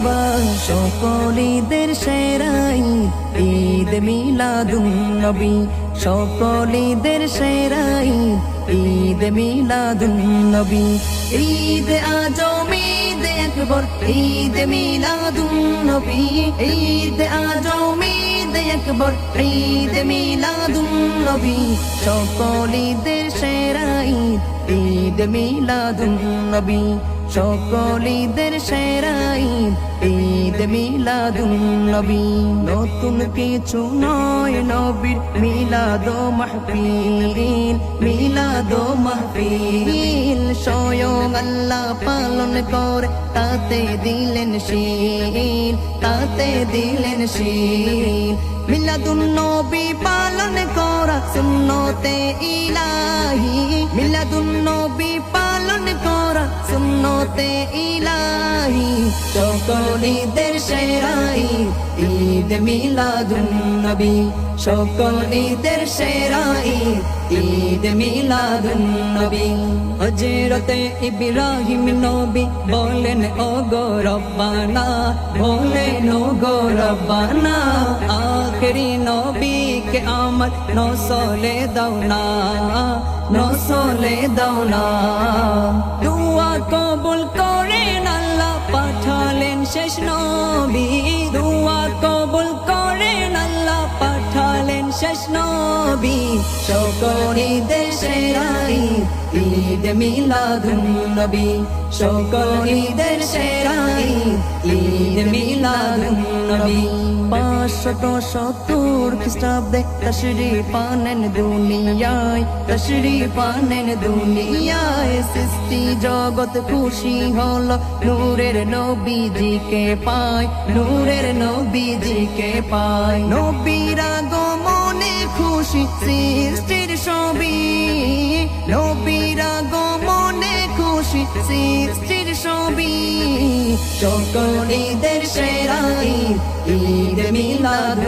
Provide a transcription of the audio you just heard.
মারহাবা সকল ঈদের সেরাই। ঈদ মিলাদুন নবী সকল ঈদের সেরাই। ঈদ মিলাদুন নবী, ঈদ আজম ঈদ আকবর ঈদ মিলাদুন নবী, ঈদ আজম ঈদ আকবর ঈদ মিলাদুন নবী সকল ঈদের সেরাই। ঈদ মিলাদুন নবী সকল সেরাই। ঈদ মিলাদুন নবী। নতুন কিছু নয় নবীর মিলাদ মাহফিল মিলাদ মাহফিল। স্বয়ং আল্লাহ পালন করে, তাতে দিলেন শীল, তাতে দিলেন শীল। মিলাদুন নবী পালন করা সুন্নতে ইলাহি। মিলাদুন নবী পালন ইলাহি সকল ঈদের সেরাই, ঈদ মিলাদুন নবী। সকল ঈদের সেরাই, ঈদ মিলাদুন নবী। হজরতে ইব্রাহিম নবী বলেন ও গো রব্বানা বলেন ও গো রব্বানা, আখরি নবীকে আমার নসলে দাও না, নসলে দাও নবী দুয়া কবুল করেন, আল্লাহ পাঠালেন শেষ নবী। সকল ঈদের সেরাই ঈদ মিলাদুন নবী। সকল ঈদের সেরাই ঈদ মিলাদুন নবী। পাঁচশত সত্তর খ্রিস্টাব্দে তশরি পানেন দুনিয়ায় তশরি পানেন দুনিয়ায়, সৃষ্টি জগৎ খুশি হলো, নূরের নবীজিকে পায়, নূরের নবীজিকে পায়। নবীরা গমনে খুশি সৃষ্টির ছবি, নবীরা গমনে খুশি সৃষ্টির ছবি। সকল ঈদের সেরাই ঈদ মিলাদ।